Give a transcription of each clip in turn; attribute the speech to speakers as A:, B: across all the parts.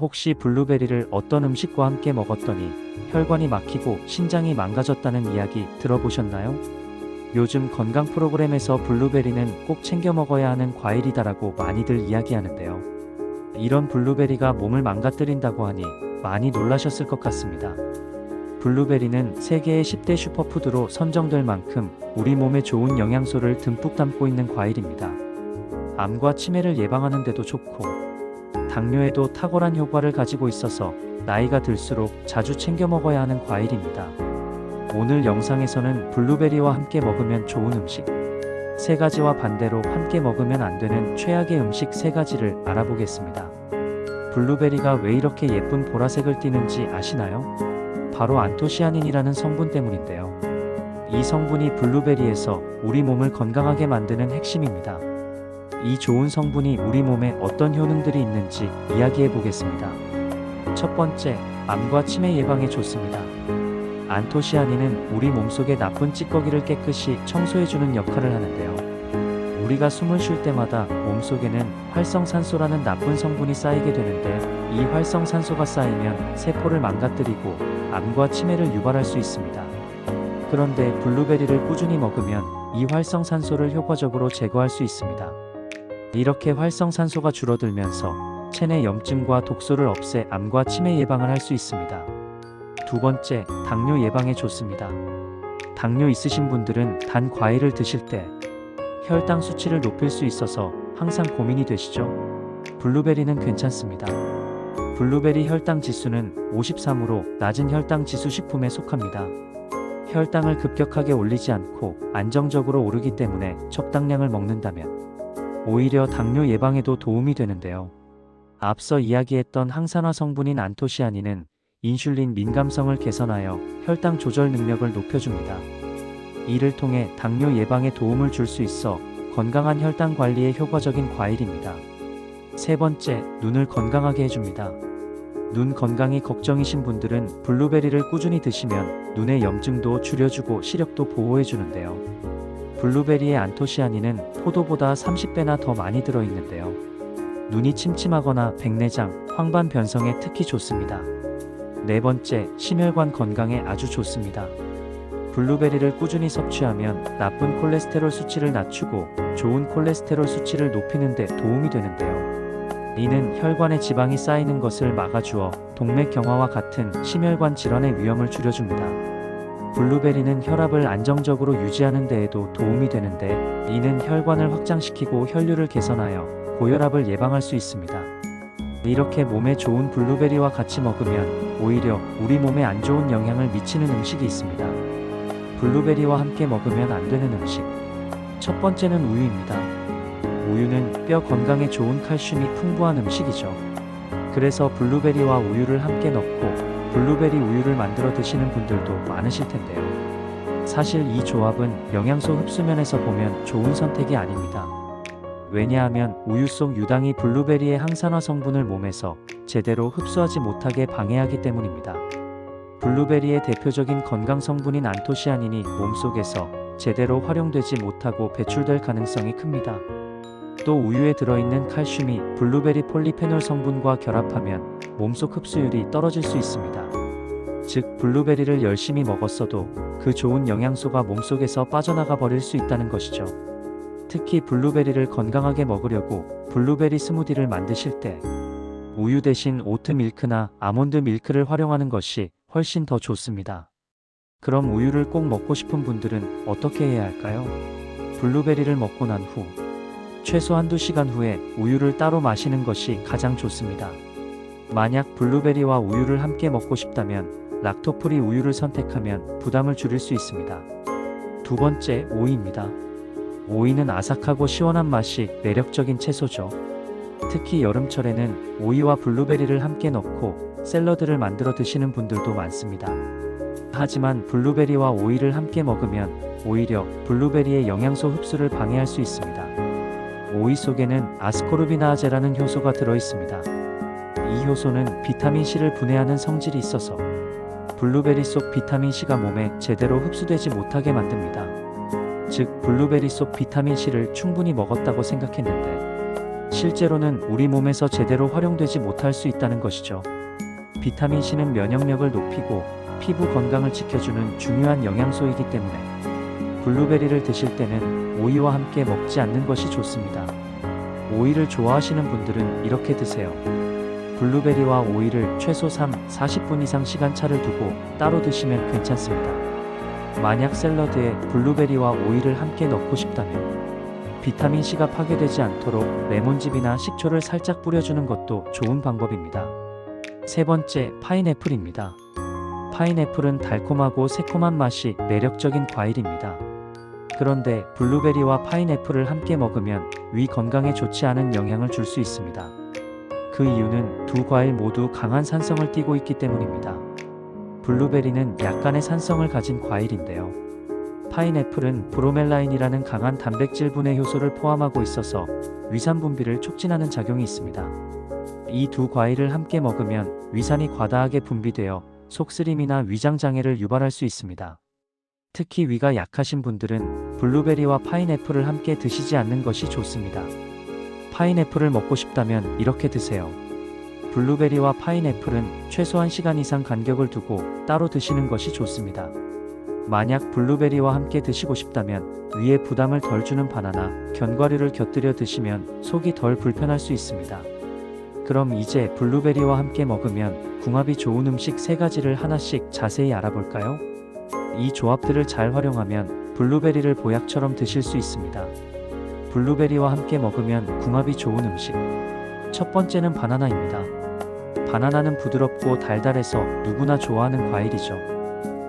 A: 혹시 블루베리를 어떤 음식과 함께 먹었더니 혈관이 막히고 신장이 망가졌다는 이야기 들어보셨나요? 요즘 건강 프로그램에서 블루베리는 꼭 챙겨 먹어야 하는 과일이다라고 많이들 이야기하는데요. 이런 블루베리가 몸을 망가뜨린다고 하니 많이 놀라셨을 것 같습니다. 블루베리는 세계의 10대 슈퍼푸드로 선정될 만큼 우리 몸에 좋은 영양소를 듬뿍 담고 있는 과일입니다. 암과 치매를 예방하는 데도 좋고 당뇨에도 탁월한 효과를 가지고 있어서 나이가 들수록 자주 챙겨 먹어야 하는 과일입니다. 오늘 영상에서는 블루베리와 함께 먹으면 좋은 음식 세 가지와 반대로 함께 먹으면 안 되는 최악의 음식 세 가지를 알아보겠습니다. 블루베리가 왜 이렇게 예쁜 보라색을 띠는지 아시나요? 바로 안토시아닌이라는 성분 때문인데요. 이 성분이 블루베리에서 우리 몸을 건강하게 만드는 핵심입니다. 이 좋은 성분이 우리 몸에 어떤 효능들이 있는지 이야기해 보겠습니다. 첫 번째, 암과 치매 예방에 좋습니다. 안토시아닌은 우리 몸속의 나쁜 찌꺼기를 깨끗이 청소해주는 역할을 하는데요. 우리가 숨을 쉴 때마다 몸속에는 활성산소라는 나쁜 성분이 쌓이게 되는데 이 활성산소가 쌓이면 세포를 망가뜨리고 암과 치매를 유발할 수 있습니다. 그런데 블루베리를 꾸준히 먹으면 이 활성산소를 효과적으로 제거할 수 있습니다. 이렇게 활성산소가 줄어들면서 체내 염증과 독소를 없애 암과 치매 예방을 할 수 있습니다. 두 번째, 당뇨 예방에 좋습니다. 당뇨 있으신 분들은 단 과일을 드실 때 혈당 수치를 높일 수 있어서 항상 고민이 되시죠? 블루베리는 괜찮습니다. 블루베리 혈당 지수는 53으로 낮은 혈당 지수 식품에 속합니다. 혈당을 급격하게 올리지 않고 안정적으로 오르기 때문에 적당량을 먹는다면 오히려 당뇨 예방에도 도움이 되는데요. 앞서 이야기했던 항산화 성분인 안토시아닌은 인슐린 민감성을 개선하여 혈당 조절 능력을 높여줍니다. 이를 통해 당뇨 예방에 도움을 줄 수 있어 건강한 혈당 관리에 효과적인 과일입니다. 세 번째, 눈을 건강하게 해줍니다. 눈 건강이 걱정이신 분들은 블루베리를 꾸준히 드시면 눈의 염증도 줄여주고 시력도 보호해주는데요. 블루베리의 안토시아닌은 포도보다 30배나 더 많이 들어있는데요. 눈이 침침하거나 백내장, 황반 변성에 특히 좋습니다. 네 번째, 심혈관 건강에 아주 좋습니다. 블루베리를 꾸준히 섭취하면 나쁜 콜레스테롤 수치를 낮추고 좋은 콜레스테롤 수치를 높이는 데 도움이 되는데요. 이는 혈관에 지방이 쌓이는 것을 막아주어 동맥경화와 같은 심혈관 질환의 위험을 줄여줍니다. 블루베리는 혈압을 안정적으로 유지하는 데에도 도움이 되는데 이는 혈관을 확장시키고 혈류를 개선하여 고혈압을 예방할 수 있습니다. 이렇게 몸에 좋은 블루베리와 같이 먹으면 오히려 우리 몸에 안 좋은 영향을 미치는 음식이 있습니다. 블루베리와 함께 먹으면 안 되는 음식. 첫 번째는 우유입니다. 우유는 뼈 건강에 좋은 칼슘이 풍부한 음식이죠. 그래서 블루베리와 우유를 함께 넣고 블루베리 우유를 만들어 드시는 분들도 많으실 텐데요. 사실 이 조합은 영양소 흡수면에서 보면 좋은 선택이 아닙니다. 왜냐하면 우유 속 유당이 블루베리의 항산화 성분을 몸에서 제대로 흡수하지 못하게 방해하기 때문입니다. 블루베리의 대표적인 건강 성분인 안토시아닌이 몸속에서 제대로 활용되지 못하고 배출될 가능성이 큽니다. 또 우유에 들어있는 칼슘이 블루베리 폴리페놀 성분과 결합하면 몸속 흡수율이 떨어질 수 있습니다. 즉, 블루베리를 열심히 먹었어도 그 좋은 영양소가 몸속에서 빠져나가 버릴 수 있다는 것이죠. 특히 블루베리를 건강하게 먹으려고 블루베리 스무디를 만드실 때 우유 대신 오트 밀크나 아몬드 밀크를 활용하는 것이 훨씬 더 좋습니다. 그럼 우유를 꼭 먹고 싶은 분들은 어떻게 해야 할까요? 블루베리를 먹고 난 후, 최소 한두 시간 후에 우유를 따로 마시는 것이 가장 좋습니다. 만약 블루베리와 우유를 함께 먹고 싶다면 락토프리 우유를 선택하면 부담을 줄일 수 있습니다. 두 번째, 오이입니다. 오이는 아삭하고 시원한 맛이 매력적인 채소죠. 특히 여름철에는 오이와 블루베리를 함께 넣고 샐러드를 만들어 드시는 분들도 많습니다. 하지만 블루베리와 오이를 함께 먹으면 오히려 블루베리의 영양소 흡수를 방해할 수 있습니다. 오이 속에는 아스코르비나아제라는 효소가 들어 있습니다. 이 효소는 비타민 C를 분해하는 성질이 있어서 블루베리 속 비타민 C가 몸에 제대로 흡수되지 못하게 만듭니다. 즉 블루베리 속 비타민 C를 충분히 먹었다고 생각했는데 실제로는 우리 몸에서 제대로 활용되지 못할 수 있다는 것이죠. 비타민 C는 면역력을 높이고 피부 건강을 지켜주는 중요한 영양소이기 때문에 블루베리를 드실 때는 오이와 함께 먹지 않는 것이 좋습니다. 오이를 좋아하시는 분들은 이렇게 드세요. 블루베리와 오이를 최소 3, 40분 이상 시간차를 두고 따로 드시면 괜찮습니다. 만약 샐러드에 블루베리와 오이를 함께 넣고 싶다면 비타민 C가 파괴되지 않도록 레몬즙이나 식초를 살짝 뿌려주는 것도 좋은 방법입니다. 세 번째, 파인애플입니다. 파인애플은 달콤하고 새콤한 맛이 매력적인 과일입니다. 그런데 블루베리와 파인애플을 함께 먹으면 위 건강에 좋지 않은 영향을 줄 수 있습니다. 그 이유는 두 과일 모두 강한 산성을 띠고 있기 때문입니다. 블루베리는 약간의 산성을 가진 과일인데요. 파인애플은 브로멜라인이라는 강한 단백질 분해 효소를 포함하고 있어서 위산 분비를 촉진하는 작용이 있습니다. 이 두 과일을 함께 먹으면 위산이 과다하게 분비되어 속쓰림이나 위장 장애를 유발할 수 있습니다. 특히 위가 약하신 분들은 블루베리와 파인애플을 함께 드시지 않는 것이 좋습니다. 파인애플을 먹고 싶다면 이렇게 드세요. 블루베리와 파인애플은 최소한 시간 이상 간격을 두고 따로 드시는 것이 좋습니다. 만약 블루베리와 함께 드시고 싶다면 위에 부담을 덜 주는 바나나, 견과류를 곁들여 드시면 속이 덜 불편할 수 있습니다. 그럼 이제 블루베리와 함께 먹으면 궁합이 좋은 음식 세 가지를 하나씩 자세히 알아볼까요? 이 조합들을 잘 활용하면 블루베리를 보약처럼 드실 수 있습니다. 블루베리와 함께 먹으면 궁합이 좋은 음식. 첫 번째는 바나나입니다. 바나나는 부드럽고 달달해서 누구나 좋아하는 과일이죠.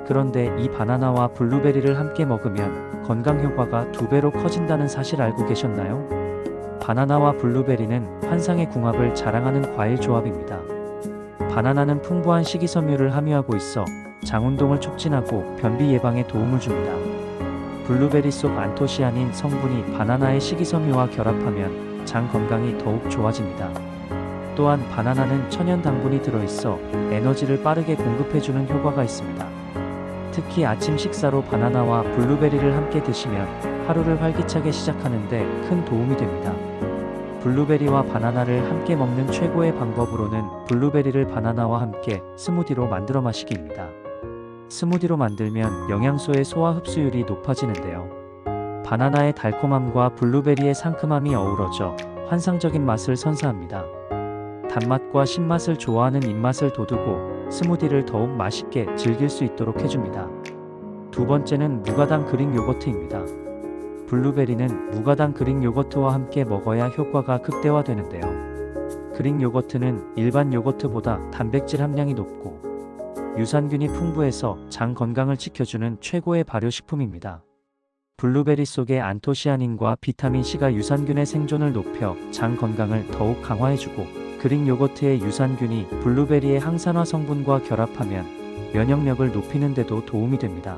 A: 그런데 이 바나나와 블루베리를 함께 먹으면 건강 효과가 두 배로 커진다는 사실 알고 계셨나요? 바나나와 블루베리는 환상의 궁합을 자랑하는 과일 조합입니다. 바나나는 풍부한 식이섬유를 함유하고 있어 장운동을 촉진하고 변비 예방에 도움을 줍니다. 블루베리 속 안토시아닌 성분이 바나나의 식이섬유와 결합하면 장 건강이 더욱 좋아집니다. 또한 바나나는 천연 당분이 들어있어 에너지를 빠르게 공급해주는 효과가 있습니다. 특히 아침 식사로 바나나와 블루베리를 함께 드시면 하루를 활기차게 시작하는데 큰 도움이 됩니다. 블루베리와 바나나를 함께 먹는 최고의 방법으로는 블루베리를 바나나와 함께 스무디로 만들어 마시기입니다. 스무디로 만들면 영양소의 소화 흡수율이 높아지는데요. 바나나의 달콤함과 블루베리의 상큼함이 어우러져 환상적인 맛을 선사합니다. 단맛과 신맛을 좋아하는 입맛을 돋우고 스무디를 더욱 맛있게 즐길 수 있도록 해줍니다. 두 번째는 무가당 그릭 요거트입니다. 블루베리는 무가당 그릭 요거트와 함께 먹어야 효과가 극대화되는데요. 그릭 요거트는 일반 요거트보다 단백질 함량이 높고 유산균이 풍부해서 장 건강을 지켜주는 최고의 발효식품입니다. 블루베리 속의 안토시아닌과 비타민 C가 유산균의 생존을 높여 장 건강을 더욱 강화해주고 그릭 요거트의 유산균이 블루베리의 항산화 성분과 결합하면 면역력을 높이는 데도 도움이 됩니다.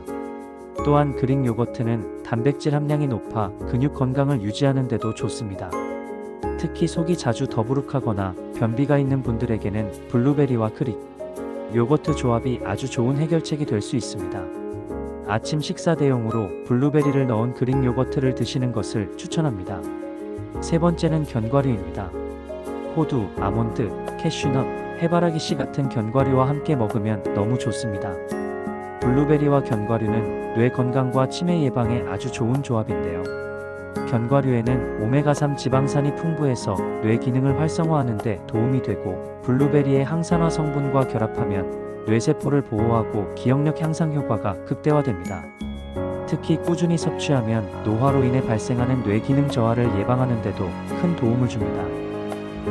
A: 또한 그릭 요거트는 단백질 함량이 높아 근육 건강을 유지하는 데도 좋습니다. 특히 속이 자주 더부룩하거나 변비가 있는 분들에게는 블루베리와 크릭 요거트 조합이 아주 좋은 해결책이 될 수 있습니다. 아침 식사 대용으로 블루베리를 넣은 그릭 요거트를 드시는 것을 추천합니다. 세 번째는 견과류입니다. 호두, 아몬드, 캐슈넛, 해바라기 씨 같은 견과류와 함께 먹으면 너무 좋습니다. 블루베리와 견과류는 뇌 건강과 치매 예방에 아주 좋은 조합인데요. 견과류에는 오메가3 지방산이 풍부해서 뇌 기능을 활성화하는 데 도움이 되고 블루베리의 항산화 성분과 결합하면 뇌세포를 보호하고 기억력 향상 효과가 극대화됩니다. 특히 꾸준히 섭취하면 노화로 인해 발생하는 뇌 기능 저하를 예방하는 데도 큰 도움을 줍니다.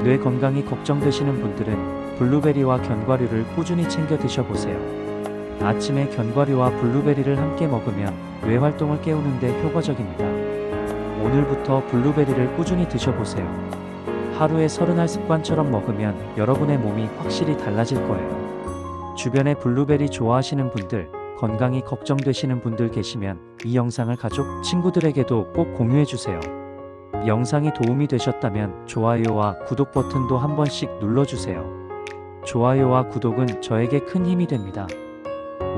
A: 뇌 건강이 걱정되시는 분들은 블루베리와 견과류를 꾸준히 챙겨 드셔보세요. 아침에 견과류와 블루베리를 함께 먹으면 뇌 활동을 깨우는 데 효과적입니다. 오늘부터 블루베리를 꾸준히 드셔보세요. 하루에 30알 습관처럼 먹으면 여러분의 몸이 확실히 달라질 거예요. 주변에 블루베리 좋아하시는 분들, 건강이 걱정되시는 분들 계시면 이 영상을 가족, 친구들에게도 꼭 공유해주세요. 영상이 도움이 되셨다면 좋아요와 구독 버튼도 한 번씩 눌러주세요. 좋아요와 구독은 저에게 큰 힘이 됩니다.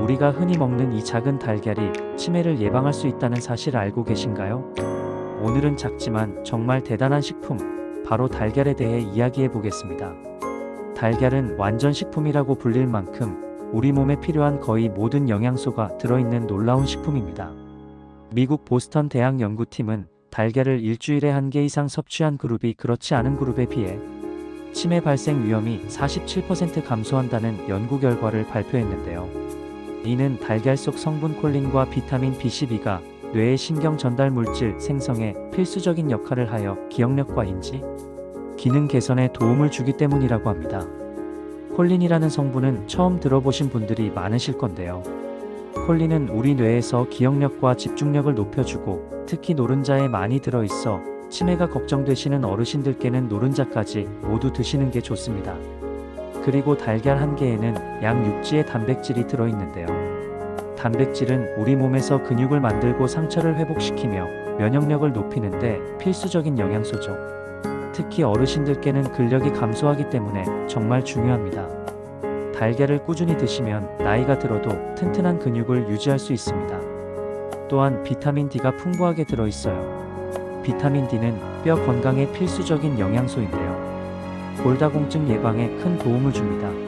A: 우리가 흔히 먹는 이 작은 달걀이 치매를 예방할 수 있다는 사실 알고 계신가요? 오늘은 작지만 정말 대단한 식품 바로 달걀에 대해 이야기해 보겠습니다. 달걀은 완전 식품이라고 불릴 만큼 우리 몸에 필요한 거의 모든 영양소가 들어있는 놀라운 식품입니다. 미국 보스턴 대학 연구팀은 달걀을 일주일에 한 개 이상 섭취한 그룹이 그렇지 않은 그룹에 비해 치매 발생 위험이 47% 감소한다는 연구 결과를 발표했는데요. 이는 달걀 속 성분 콜린과 비타민 B12가 뇌의 신경 전달 물질 생성에 필수적인 역할을 하여 기억력과 인지, 기능 개선에 도움을 주기 때문이라고 합니다. 콜린이라는 성분은 처음 들어보신 분들이 많으실 건데요. 콜린은 우리 뇌에서 기억력과 집중력을 높여주고 특히 노른자에 많이 들어있어 치매가 걱정되시는 어르신들께는 노른자까지 모두 드시는 게 좋습니다. 그리고 달걀 한 개에는 양 육지의 단백질이 들어있는데요. 단백질은 우리 몸에서 근육을 만들고 상처를 회복시키며 면역력을 높이는데 필수적인 영양소죠. 특히 어르신들께는 근력이 감소하기 때문에 정말 중요합니다. 달걀을 꾸준히 드시면 나이가 들어도 튼튼한 근육을 유지할 수 있습니다. 또한 비타민 D가 풍부하게 들어있어요. 비타민 D는 뼈 건강에 필수적인 영양소인데요. 골다공증 예방에 큰 도움을 줍니다.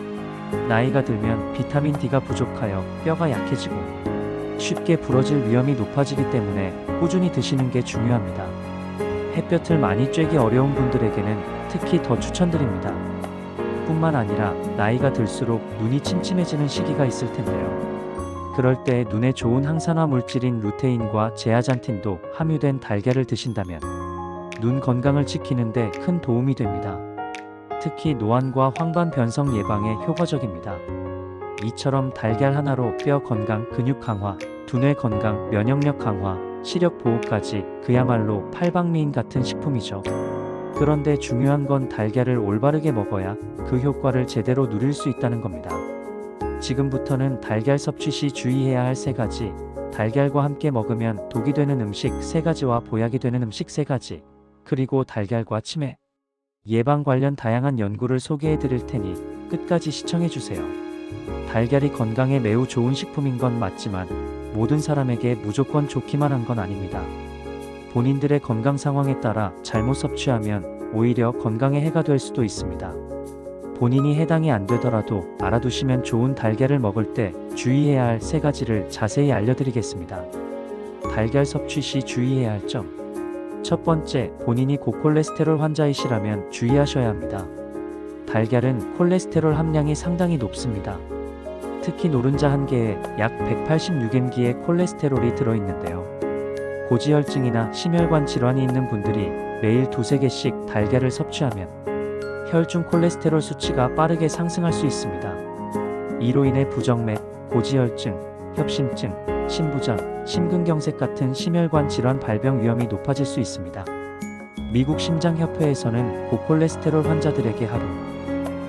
A: 나이가 들면 비타민 D가 부족하여 뼈가 약해지고 쉽게 부러질 위험이 높아지기 때문에 꾸준히 드시는 게 중요합니다. 햇볕을 많이 쬐기 어려운 분들에게는 특히 더 추천드립니다. 뿐만 아니라 나이가 들수록 눈이 침침해지는 시기가 있을 텐데요. 그럴 때 눈에 좋은 항산화 물질인 루테인과 제아잔틴도 함유된 달걀을 드신다면 눈 건강을 지키는데 큰 도움이 됩니다. 특히 노안과 황반 변성 예방에 효과적입니다. 이처럼 달걀 하나로 뼈 건강, 근육 강화, 두뇌 건강, 면역력 강화, 시력 보호까지 그야말로 팔방미인 같은 식품이죠. 그런데 중요한 건 달걀을 올바르게 먹어야 그 효과를 제대로 누릴 수 있다는 겁니다. 지금부터는 달걀 섭취 시 주의해야 할 세 가지, 달걀과 함께 먹으면 독이 되는 음식 세 가지와 보약이 되는 음식 세 가지, 그리고 달걀과 치매 예방 관련 다양한 연구를 소개해 드릴 테니 끝까지 시청해 주세요. 달걀이 건강에 매우 좋은 식품인 건 맞지만 모든 사람에게 무조건 좋기만 한 건 아닙니다. 본인들의 건강 상황에 따라 잘못 섭취하면 오히려 건강에 해가 될 수도 있습니다. 본인이 해당이 안 되더라도 알아두시면 좋은 달걀을 먹을 때 주의해야 할 세 가지를 자세히 알려드리겠습니다. 달걀 섭취 시 주의해야 할 점. 첫 번째, 본인이 고콜레스테롤 환자이시라면 주의하셔야 합니다. 달걀은 콜레스테롤 함량이 상당히 높습니다. 특히 노른자 한 개에 약 186mg의 콜레스테롤이 들어있는데요. 고지혈증이나 심혈관 질환이 있는 분들이 매일 두세 개씩 달걀을 섭취하면 혈중 콜레스테롤 수치가 빠르게 상승할 수 있습니다. 이로 인해 부정맥, 고지혈증, 협심증, 심부전, 심근경색 같은 심혈관 질환 발병 위험이 높아질 수 있습니다. 미국 심장협회에서는 고콜레스테롤 환자들에게 하루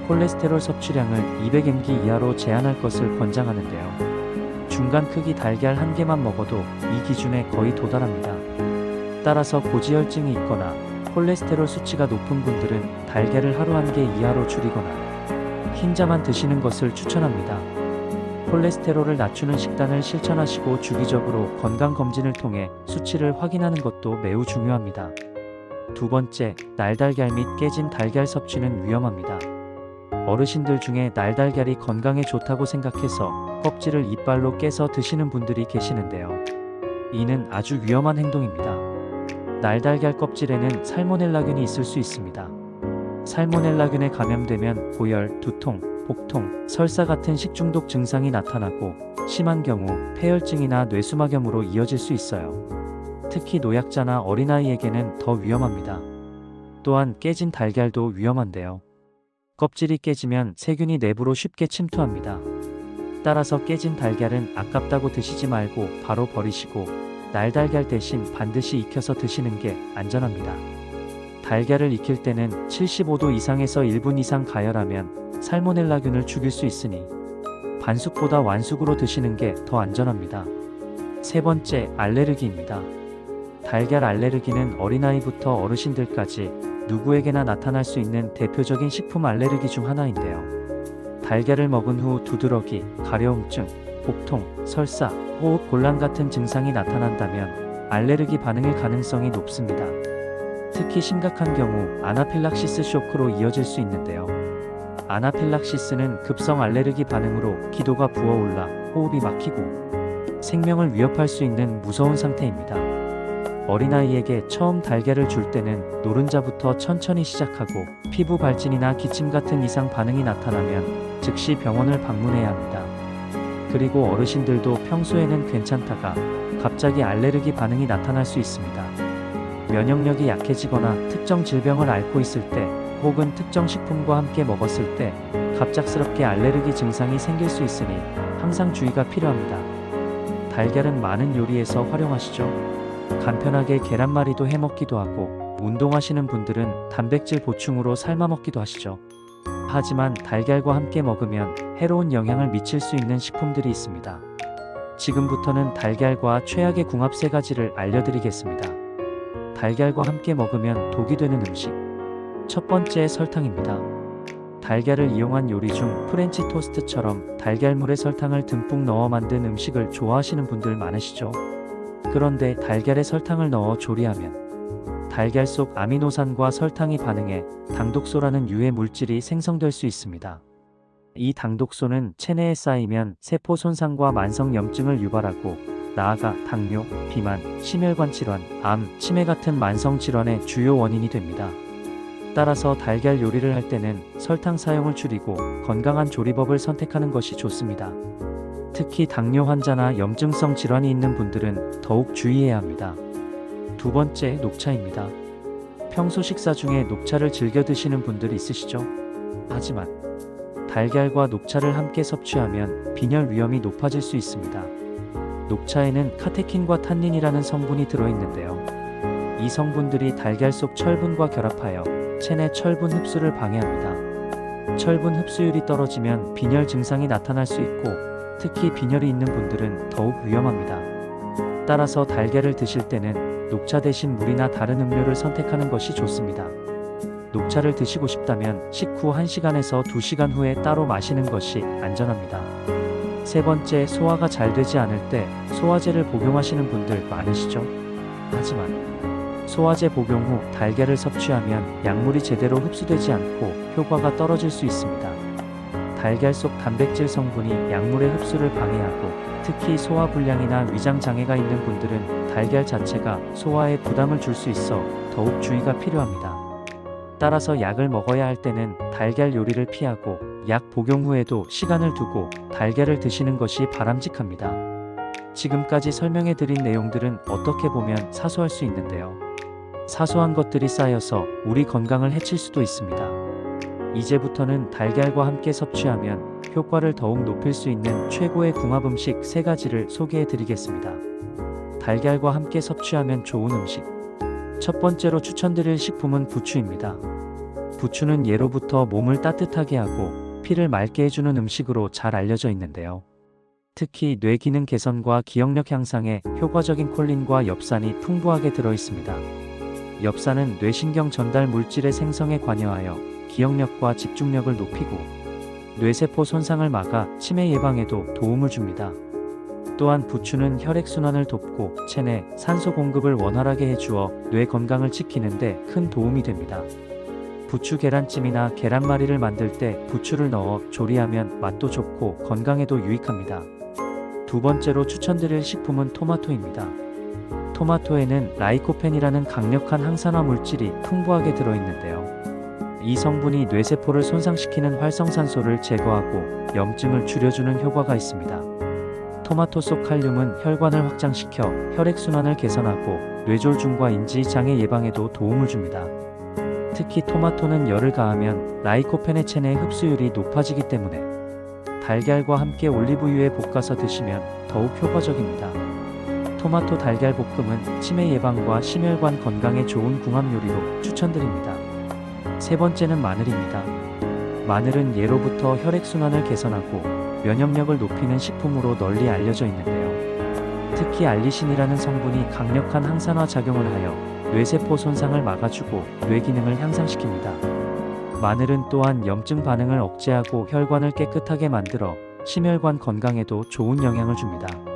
A: 콜레스테롤 섭취량을 200mg 이하로 제한할 것을 권장하는데요. 중간 크기 달걀 한 개만 먹어도 이 기준에 거의 도달합니다. 따라서 고지혈증이 있거나 콜레스테롤 수치가 높은 분들은 달걀을 하루 한 개 이하로 줄이거나 흰자만 드시는 것을 추천합니다. 콜레스테롤을 낮추는 식단을 실천하시고 주기적으로 건강검진을 통해 수치를 확인하는 것도 매우 중요합니다. 두 번째, 날달걀 및 깨진 달걀 섭취는 위험합니다. 어르신들 중에 날달걀이 건강에 좋다고 생각해서 껍질을 이빨로 깨서 드시는 분들이 계시는데요. 이는 아주 위험한 행동입니다. 날달걀 껍질에는 살모넬라균이 있을 수 있습니다. 살모넬라균에 감염되면 고열, 두통, 복통, 설사 같은 식중독 증상이 나타나고 심한 경우 폐혈증이나 뇌수막염으로 이어질 수 있어요. 특히 노약자나 어린아이에게는 더 위험합니다. 또한 깨진 달걀도 위험한데요. 껍질이 깨지면 세균이 내부로 쉽게 침투합니다. 따라서 깨진 달걀은 아깝다고 드시지 말고 바로 버리시고 날달걀 대신 반드시 익혀서 드시는 게 안전합니다. 달걀을 익힐 때는 75도 이상에서 1분 이상 가열하면 살모넬라균을 죽일 수 있으니 반숙보다 완숙으로 드시는 게 더 안전합니다. 세 번째, 알레르기입니다. 달걀 알레르기는 어린아이부터 어르신들까지 누구에게나 나타날 수 있는 대표적인 식품 알레르기 중 하나인데요. 달걀을 먹은 후 두드러기, 가려움증, 복통, 설사, 호흡 곤란 같은 증상이 나타난다면 알레르기 반응일 가능성이 높습니다. 특히 심각한 경우 아나필락시스 쇼크로 이어질 수 있는데요. 아나필락시스는 급성 알레르기 반응으로 기도가 부어올라 호흡이 막히고 생명을 위협할 수 있는 무서운 상태입니다. 어린아이에게 처음 달걀을 줄 때는 노른자부터 천천히 시작하고 피부 발진이나 기침 같은 이상 반응이 나타나면 즉시 병원을 방문해야 합니다. 그리고 어르신들도 평소에는 괜찮다가 갑자기 알레르기 반응이 나타날 수 있습니다. 면역력이 약해지거나 특정 질병을 앓고 있을 때 혹은 특정 식품과 함께 먹었을 때 갑작스럽게 알레르기 증상이 생길 수 있으니 항상 주의가 필요합니다. 달걀은 많은 요리에서 활용하시죠. 간편하게 계란말이도 해 먹기도 하고 운동하시는 분들은 단백질 보충으로 삶아 먹기도 하시죠. 하지만 달걀과 함께 먹으면 해로운 영향을 미칠 수 있는 식품들이 있습니다. 지금부터는 달걀과 최악의 궁합 세 가지를 알려드리겠습니다. 달걀과 함께 먹으면 독이 되는 음식. 첫 번째 설탕입니다. 달걀을 이용한 요리 중 프렌치 토스트처럼 달걀물에 설탕을 듬뿍 넣어 만든 음식을 좋아하시는 분들 많으시죠? 그런데 달걀에 설탕을 넣어 조리하면 달걀 속 아미노산과 설탕이 반응해 당독소라는 유해 물질이 생성될 수 있습니다. 이 당독소는 체내에 쌓이면 세포 손상과 만성 염증을 유발하고 나아가 당뇨, 비만, 심혈관 질환, 암, 치매 같은 만성 질환의 주요 원인이 됩니다. 따라서 달걀 요리를 할 때는 설탕 사용을 줄이고 건강한 조리법을 선택하는 것이 좋습니다. 특히 당뇨 환자나 염증성 질환이 있는 분들은 더욱 주의해야 합니다. 두 번째, 녹차입니다. 평소 식사 중에 녹차를 즐겨 드시는 분들 있으시죠? 하지만 달걀과 녹차를 함께 섭취하면 빈혈 위험이 높아질 수 있습니다. 녹차에는 카테킨과 탄닌이라는 성분이 들어있는데요. 이 성분들이 달걀 속 철분과 결합하여 체내 철분 흡수를 방해합니다. 철분 흡수율이 떨어지면 빈혈 증상이 나타날 수 있고 특히 빈혈이 있는 분들은 더욱 위험합니다. 따라서 달걀을 드실 때는 녹차 대신 물이나 다른 음료를 선택하는 것이 좋습니다. 녹차를 드시고 싶다면 식후 1시간에서 2시간 후에 따로 마시는 것이 안전합니다. 세 번째, 소화가 잘 되지 않을 때 소화제를 복용하시는 분들 많으시죠? 하지만 소화제 복용 후 달걀을 섭취하면 약물이 제대로 흡수되지 않고 효과가 떨어질 수 있습니다. 달걀 속 단백질 성분이 약물의 흡수를 방해하고 특히 소화 불량이나 위장 장애가 있는 분들은 달걀 자체가 소화에 부담을 줄 수 있어 더욱 주의가 필요합니다. 따라서 약을 먹어야 할 때는 달걀 요리를 피하고 약 복용 후에도 시간을 두고 달걀을 드시는 것이 바람직합니다. 지금까지 설명해 드린 내용들은 어떻게 보면 사소할 수 있는데요. 사소한 것들이 쌓여서 우리 건강을 해칠 수도 있습니다. 이제부터는 달걀과 함께 섭취하면 효과를 더욱 높일 수 있는 최고의 궁합 음식 세 가지를 소개해 드리겠습니다. 달걀과 함께 섭취하면 좋은 음식. 첫 번째로 추천드릴 식품은 부추입니다. 부추는 예로부터 몸을 따뜻하게 하고 피를 맑게 해주는 음식으로 잘 알려져 있는데요. 특히 뇌 기능 개선과 기억력 향상에 효과적인 콜린과 엽산이 풍부하게 들어 있습니다. 엽산은 뇌신경 전달 물질의 생성에 관여하여 기억력과 집중력을 높이고 뇌세포 손상을 막아 치매 예방에도 도움을 줍니다. 또한 부추는 혈액순환을 돕고 체내 산소 공급을 원활하게 해주어 뇌 건강을 지키는데 큰 도움이 됩니다. 부추 계란찜이나 계란말이를 만들 때 부추를 넣어 조리하면 맛도 좋고 건강에도 유익합니다. 두 번째로 추천드릴 식품은 토마토입니다. 토마토에는 라이코펜이라는 강력한 항산화 물질이 풍부하게 들어있는데요. 이 성분이 뇌세포를 손상시키는 활성산소를 제거하고 염증을 줄여주는 효과가 있습니다. 토마토 속 칼륨은 혈관을 확장시켜 혈액순환을 개선하고 뇌졸중과 인지장애 예방에도 도움을 줍니다. 특히 토마토는 열을 가하면 라이코펜의 체내 흡수율이 높아지기 때문에 달걀과 함께 올리브유에 볶아서 드시면 더욱 효과적입니다. 토마토 달걀 볶음은 치매 예방과 심혈관 건강에 좋은 궁합 요리로 추천드립니다. 세 번째는 마늘입니다. 마늘은 예로부터 혈액순환을 개선하고 면역력을 높이는 식품으로 널리 알려져 있는데요. 특히 알리신이라는 성분이 강력한 항산화 작용을 하여 뇌세포 손상을 막아주고 뇌 기능을 향상시킵니다. 마늘은 또한 염증 반응을 억제하고 혈관을 깨끗하게 만들어 심혈관 건강에도 좋은 영향을 줍니다.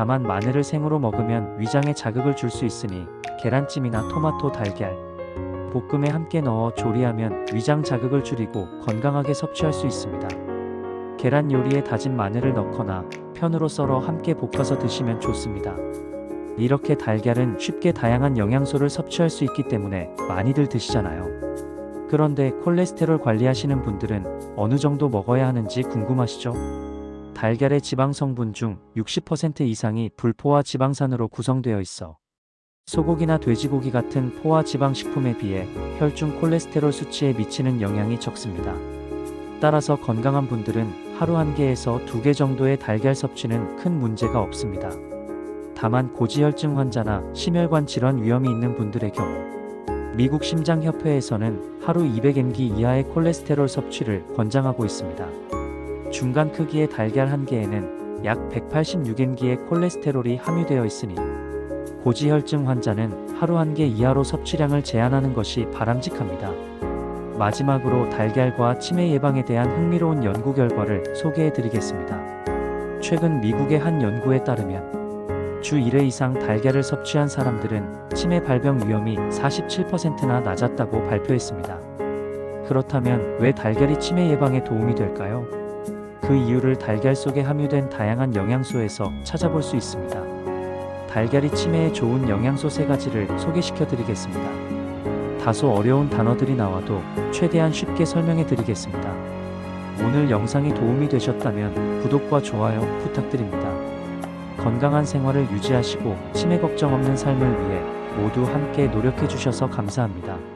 A: 다만 마늘을 생으로 먹으면 위장에 자극을 줄 수 있으니 계란찜이나 토마토 달걀, 볶음에 함께 넣어 조리하면 위장 자극을 줄이고 건강하게 섭취할 수 있습니다. 계란 요리에 다진 마늘을 넣거나 편으로 썰어 함께 볶아서 드시면 좋습니다. 이렇게 달걀은 쉽게 다양한 영양소를 섭취할 수 있기 때문에 많이들 드시잖아요. 그런데 콜레스테롤 관리하시는 분들은 어느 정도 먹어야 하는지 궁금하시죠? 달걀의 지방 성분 중 60% 이상이 불포화 지방산으로 구성되어 있어 소고기나 돼지고기 같은 포화 지방 식품에 비해 혈중 콜레스테롤 수치에 미치는 영향이 적습니다. 따라서 건강한 분들은 하루 한 개에서 두 개 정도의 달걀 섭취는 큰 문제가 없습니다. 다만 고지혈증 환자나 심혈관 질환 위험이 있는 분들의 경우 미국 심장협회에서는 하루 200mg 이하의 콜레스테롤 섭취를 권장하고 있습니다. 중간 크기의 달걀 한 개에는 약 186mg의 콜레스테롤이 함유되어 있으니 고지혈증 환자는 하루 한 개 이하로 섭취량을 제한하는 것이 바람직합니다. 마지막으로 달걀과 치매 예방에 대한 흥미로운 연구 결과를 소개해 드리겠습니다. 최근 미국의 한 연구에 따르면 주 1회 이상 달걀을 섭취한 사람들은 치매 발병 위험이 47%나 낮았다고 발표했습니다. 그렇다면 왜 달걀이 치매 예방에 도움이 될까요? 그 이유를 달걀 속에 함유된 다양한 영양소에서 찾아볼 수 있습니다. 달걀이 치매에 좋은 영양소 세 가지를 소개시켜 드리겠습니다. 다소 어려운 단어들이 나와도 최대한 쉽게 설명해 드리겠습니다. 오늘 영상이 도움이 되셨다면 구독과 좋아요 부탁드립니다. 건강한 생활을 유지하시고 치매 걱정 없는 삶을 위해 모두 함께 노력해 주셔서 감사합니다.